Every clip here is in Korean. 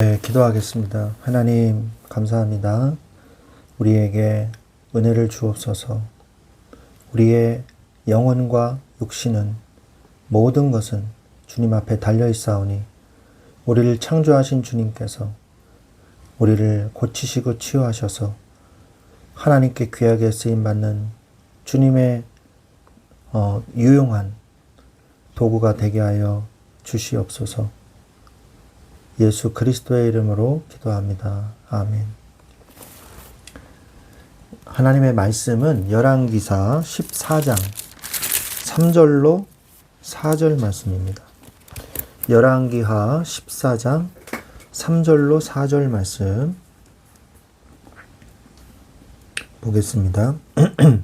네, 기도하겠습니다. 하나님, 감사합니다. 우리에게 은혜를 주옵소서. 우리의 영혼과 육신은 모든 것은 주님 앞에 달려 있사오니 우리를 창조하신 주님께서 우리를 고치시고 치유하셔서 하나님께 귀하게 쓰임 받는 주님의 어, 유용한 도구가 되게 하여 주시옵소서. 예수 그리스도의 이름으로 기도합니다. 아멘. 하나님의 말씀은 열왕기사 14장 3절로 4절 말씀입니다. 열왕기하 14장 3절로 4절 말씀 보겠습니다.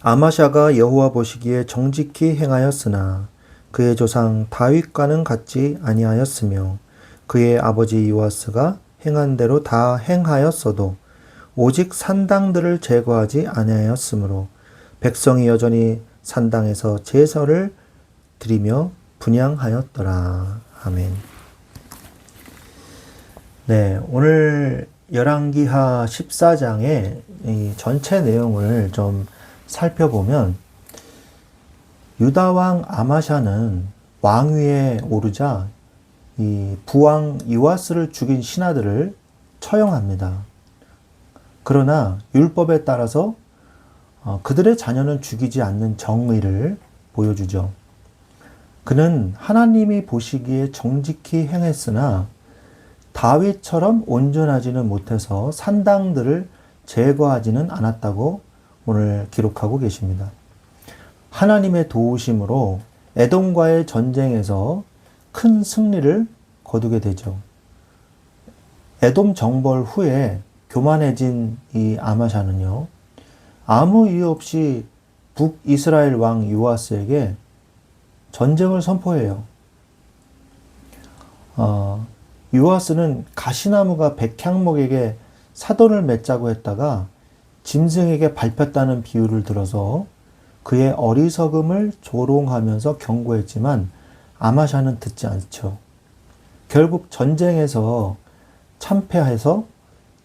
아마샤가 여호와 보시기에 정직히 행하였으나 그의 조상 다윗과는 같지 아니하였으며 그의 아버지 요아스가 행한 대로 다 행하였어도 오직 산당들을 제거하지 아니하였으므로 백성이 여전히 산당에서 제사를 드리며 분양하였더라. 아멘. 네, 오늘 열왕기하 14장의 이 전체 내용을 좀 살펴보면 유다 왕 아마샤는 왕위에 오르자 이 부왕 요아스를 죽인 신하들을 처형합니다. 그러나 율법에 따라서 어, 그들의 자녀는 죽이지 않는 정의를 보여주죠. 그는 하나님이 보시기에 정직히 행했으나 다윗처럼 온전하지는 못해서 산당들을 제거하지는 않았다고 오늘 기록하고 계십니다. 하나님의 도우심으로 에돔과의 전쟁에서 큰 승리를 거두게 되죠. 에돔 정벌 후에 교만해진 이 아마샤는요, 아무 이유 없이 북이스라엘 왕 요아스에게 전쟁을 선포해요. 어, 요아스는 가시나무가 백향목에게 사돈을 맺자고 했다가 짐승에게 밟혔다는 비유를 들어서 그의 어리석음을 조롱하면서 경고했지만 아마샤는 듣지 않죠. 결국 전쟁에서 참패해서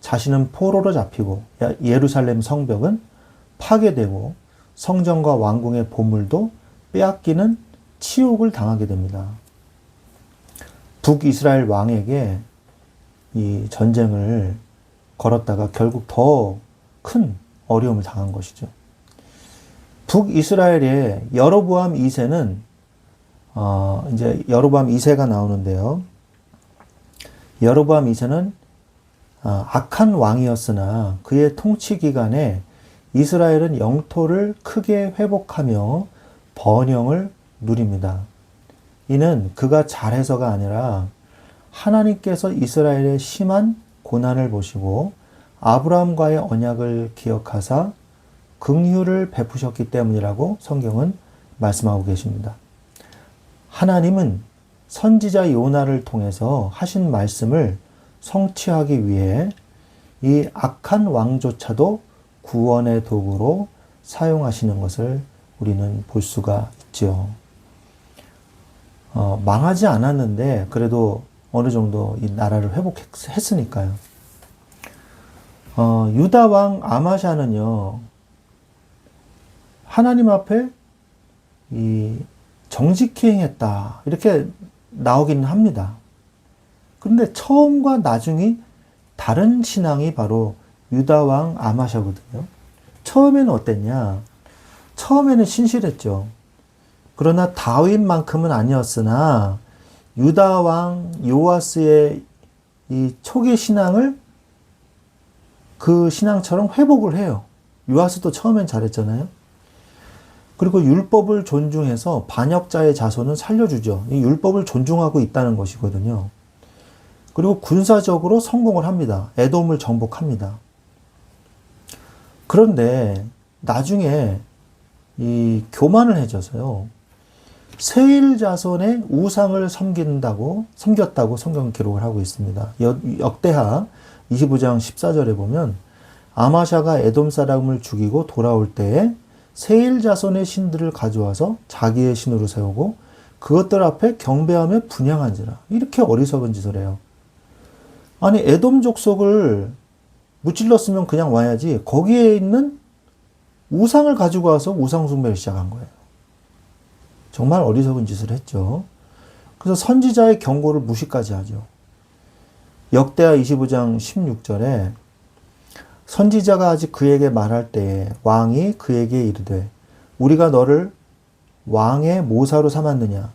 자신은 포로로 잡히고 예루살렘 성벽은 파괴되고 성전과 왕궁의 보물도 빼앗기는 치욕을 당하게 됩니다. 북이스라엘 왕에게 이 전쟁을 걸었다가 결국 더 큰 어려움을 당한 것이죠. 북이스라엘의 여로보암 2세는 어, 이제 여로보암 2세가 나오는데요. 여로보암 2세는 어, 악한 왕이었으나 그의 통치 기간에 이스라엘은 영토를 크게 회복하며 번영을 누립니다. 이는 그가 잘해서가 아니라 하나님께서 이스라엘의 심한 고난을 보시고 아브라함과의 언약을 기억하사 긍휼을 베푸셨기 때문이라고 성경은 말씀하고 계십니다. 하나님은 선지자 요나를 통해서 하신 말씀을 성취하기 위해 이 악한 왕조차도 구원의 도구로 사용하시는 것을 우리는 볼 수가 있죠. 어, 망하지 않았는데 그래도 어느 정도 이 나라를 회복했으니까요. 어, 유다 왕 아마샤는요, 하나님 앞에 이 정직히 행했다. 이렇게 나오기는 합니다. 그런데 처음과 나중이 다른 신앙이 바로 유다 왕 아마샤거든요. 처음에는 어땠냐? 처음에는 신실했죠. 그러나 다윗만큼은 아니었으나 유다 왕 요아스의 이 초기 신앙을 그 신앙처럼 회복을 해요. 요아스도 처음엔 잘했잖아요. 그리고 율법을 존중해서 반역자의 자손은 살려주죠. 이 율법을 존중하고 있다는 것이거든요. 그리고 군사적으로 성공을 합니다. 에돔을 정복합니다. 그런데 나중에 이 교만을 해져서요. 세일 자손의 우상을 섬긴다고 섬겼다고 성경 기록을 하고 있습니다. 역대하 25장 14절에 보면 아마샤가 에돔 사람을 죽이고 돌아올 때에 세일 자손의 신들을 가져와서 자기의 신으로 세우고 그것들 앞에 경배하며 분양한지라 이렇게 어리석은 짓을 해요. 아니 에돔 족속을 무찔렀으면 그냥 와야지 거기에 있는 우상을 가지고 와서 우상 숭배를 시작한 거예요. 정말 어리석은 짓을 했죠. 그래서 선지자의 경고를 무시까지 하죠. 역대하 25장 16절에 선지자가 아직 그에게 말할 때에 왕이 그에게 이르되 우리가 너를 왕의 모사로 삼았느냐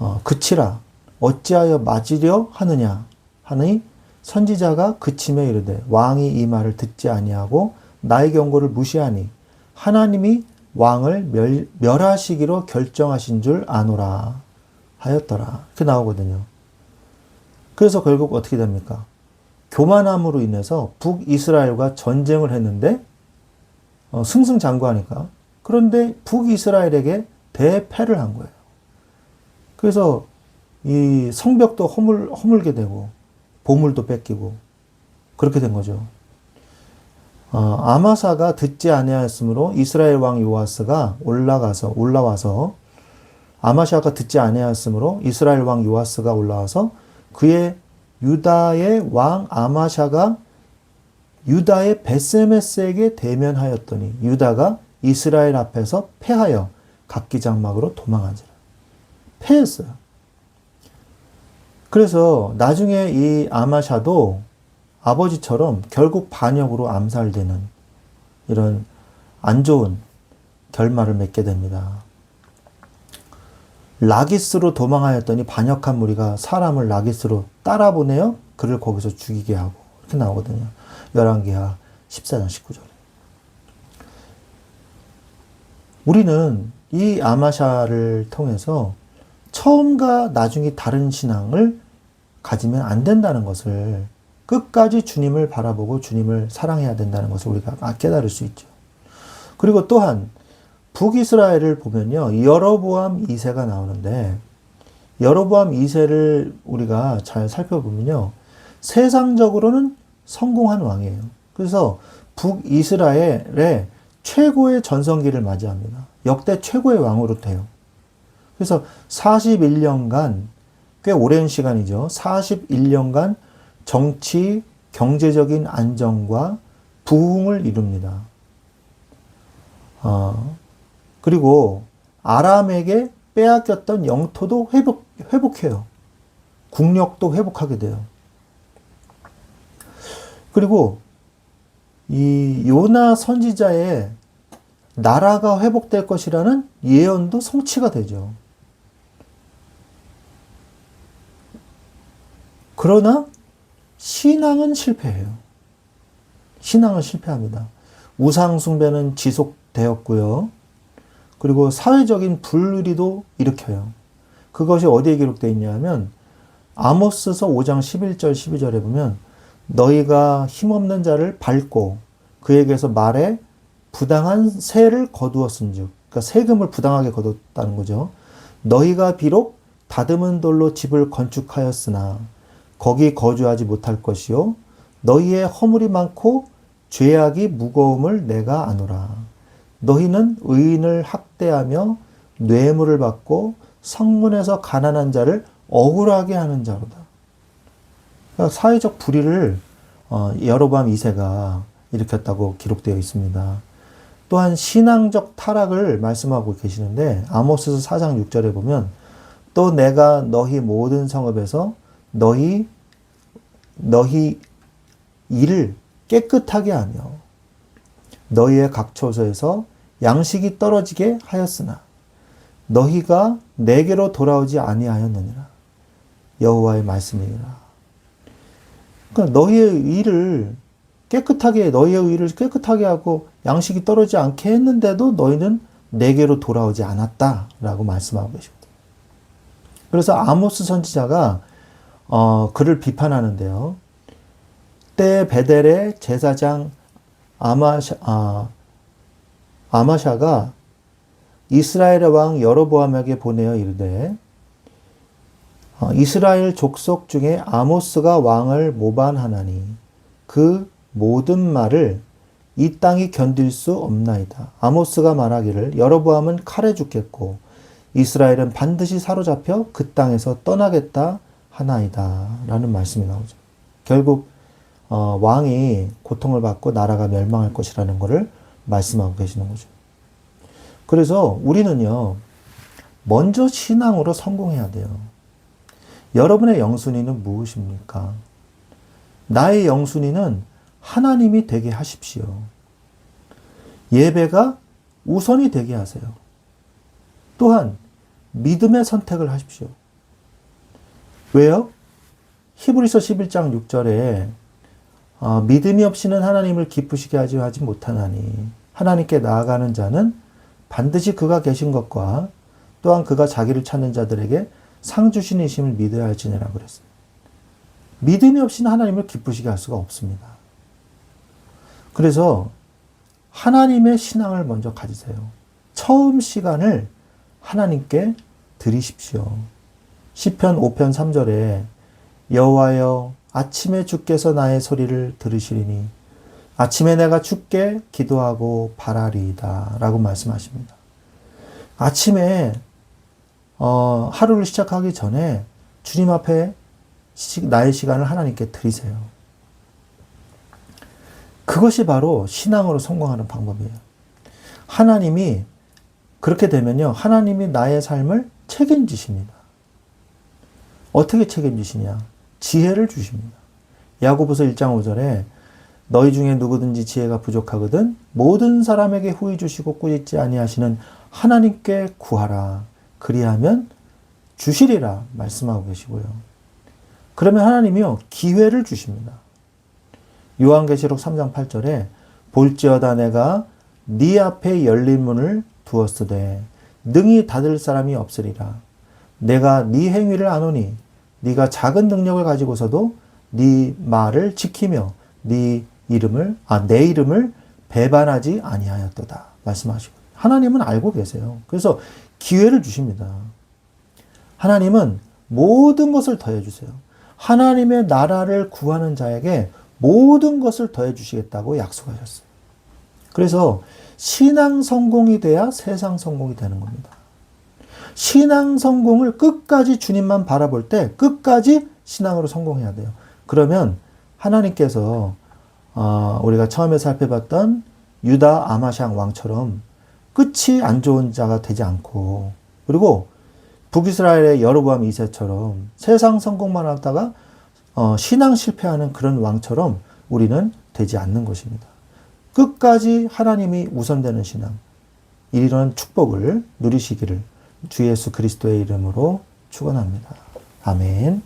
어, 그치라 어찌하여 맞으려 하느냐 하니 선지자가 그침에 이르되 왕이 이 말을 듣지 아니하고 나의 경고를 무시하니 하나님이 왕을 멸, 멸하시기로 결정하신 줄 아노라 하였더라 이렇게 나오거든요. 그래서 결국 어떻게 됩니까? 교만함으로 인해서 북이스라엘과 전쟁을 했는데 어, 승승장구하니까 그런데 북이스라엘에게 대패를 한 거예요. 그래서 이 성벽도 허물 허물게 되고 보물도 뺏기고 그렇게 된 거죠. 어, 아마사가 듣지 아니하였으므로 이스라엘 왕 요아스가 올라가서 올라와서 아마샤가 듣지 아니하였으므로 이스라엘 왕 요아스가 올라와서 그의 유다의 왕 아마샤가 유다의 베세메스에게 대면하였더니 유다가 이스라엘 앞에서 패하여 각기장막으로 도망하니라. 패했어요. 그래서 나중에 이 아마샤도 아버지처럼 결국 반역으로 암살되는 이런 안 좋은 결말을 맺게 됩니다. 라기스로 도망하였더니 반역한 무리가 사람을 라기스로 따라보내어 그를 거기서 죽이게 하고 이렇게 나오거든요. 11기하 14장 19절에. 우리는 이 아마샤를 통해서 처음과 나중에 다른 신앙을 가지면 안 된다는 것을 끝까지 주님을 바라보고 주님을 사랑해야 된다는 것을 우리가 깨달을 수 있죠. 그리고 또한 북이스라엘을 보면요. 여로보암 2세가 나오는데 여로보암 2세를 우리가 잘 살펴보면요. 세상적으로는 성공한 왕이에요. 그래서 북이스라엘의 최고의 전성기를 맞이합니다. 역대 최고의 왕으로 돼요. 그래서 41년간 꽤 오랜 시간이죠. 41년간 정치, 경제적인 안정과 부흥을 이룹니다. 어, 그리고 아람에게 빼앗겼던 영토도 회복, 회복해요. 국력도 회복하게 돼요. 그리고 이 요나 선지자의 나라가 회복될 것이라는 예언도 성취가 되죠. 그러나 신앙은 실패해요. 신앙은 실패합니다. 우상숭배는 지속되었고요. 그리고 사회적인 불의도 일으켜요. 그것이 어디에 기록되어 있냐면 아모스서 5장 11절 12절에 보면 너희가 힘없는 자를 밟고 그에게서 말에 부당한 세를 거두었은즉 그러니까 세금을 부당하게 거뒀다는 거죠. 너희가 비록 다듬은 돌로 집을 건축하였으나 거기 거주하지 못할 것이요 너희의 허물이 많고 죄악이 무거움을 내가 아노라. 너희는 의인을 학대하며 뇌물을 받고 성문에서 가난한 자를 억울하게 하는 자로다. 그러니까 사회적 불의를 어, 여로밤 2세가 일으켰다고 기록되어 있습니다. 또한 신앙적 타락을 말씀하고 계시는데 아모스서 4장 6절에 보면 또 내가 너희 모든 성읍에서 너희 너희 일을 깨끗하게 하며 너희의 각 처소에서 양식이 떨어지게 하였으나 너희가 내게로 돌아오지 아니하였느니라 여호와의 말씀이니라. 그러니까 너희의 일을 깨끗하게 너희의 일을 깨끗하게 하고 양식이 떨어지지 않게 했는데도 너희는 내게로 돌아오지 않았다라고 말씀하고 계십니다. 그래서 아모스 선지자가 어, 그를 비판하는데요. 때 베델의 제사장 아마샤, 아, 아마샤가 이스라엘의 왕 여로보암에게 보내어 이르되 어, 이스라엘 족속 중에 아모스가 왕을 모반하나니 그 모든 말을 이 땅이 견딜 수 없나이다. 아모스가 말하기를 여로보암은 칼에 죽겠고 이스라엘은 반드시 사로잡혀 그 땅에서 떠나겠다 하나이다. 라는 말씀이 나오죠. 결국 어, 왕이 고통을 받고 나라가 멸망할 것이라는 것을 말씀하고 계시는 거죠. 그래서 우리는요, 먼저 신앙으로 성공해야 돼요. 여러분의 영순위는 무엇입니까? 나의 영순위는 하나님이 되게 하십시오. 예배가 우선이 되게 하세요. 또한 믿음의 선택을 하십시오. 왜요? 히브리서 11장 6절에 어, 믿음이 없이는 하나님을 기쁘시게 하지 못하나니 하나님께 나아가는 자는 반드시 그가 계신 것과 또한 그가 자기를 찾는 자들에게 상 주신 이심을 믿어야 할지니라 그랬어요. 믿음이 없이는 하나님을 기쁘시게 할 수가 없습니다. 그래서 하나님의 신앙을 먼저 가지세요. 처음 시간을 하나님께 드리십시오. 시편 5편 3절에 여호와여 아침에 주께서 나의 소리를 들으시리니 아침에 내가 주께 기도하고 바라리이다 라고 말씀하십니다. 아침에 어, 하루를 시작하기 전에 주님 앞에 시, 나의 시간을 하나님께 드리세요. 그것이 바로 신앙으로 성공하는 방법이에요. 하나님이 그렇게 되면요. 하나님이 나의 삶을 책임지십니다. 어떻게 책임지시냐? 지혜를 주십니다. 야고보서 1장 5절에 너희 중에 누구든지 지혜가 부족하거든 모든 사람에게 후히 주시고 꾸짖지 아니하시는 하나님께 구하라. 그리하면 주시리라 말씀하고 계시고요. 그러면 하나님이요 기회를 주십니다. 요한계시록 3장 8절에 볼지어다 내가 네 앞에 열린 문을 두었으되 능히 닫을 사람이 없으리라. 내가 네 행위를 아노니 네가 작은 능력을 가지고서도 네 말을 지키며 네 이름을 아 내 이름을 배반하지 아니하였도다 말씀하시고 하나님은 알고 계세요. 그래서 기회를 주십니다. 하나님은 모든 것을 더해 주세요. 하나님의 나라를 구하는 자에게 모든 것을 더해 주시겠다고 약속하셨어요. 그래서 신앙 성공이 돼야 세상 성공이 되는 겁니다. 신앙 성공을 끝까지 주님만 바라볼 때 끝까지 신앙으로 성공해야 돼요. 그러면 하나님께서 어, 우리가 처음에 살펴봤던 유다 아마샹 왕처럼 끝이 안 좋은 자가 되지 않고 그리고 북이스라엘의 여로보암 2세처럼 세상 성공만 하다가 어, 신앙 실패하는 그런 왕처럼 우리는 되지 않는 것입니다. 끝까지 하나님이 우선되는 신앙, 이런 축복을 누리시기를 주 예수 그리스도의 이름으로 축원합니다. 아멘.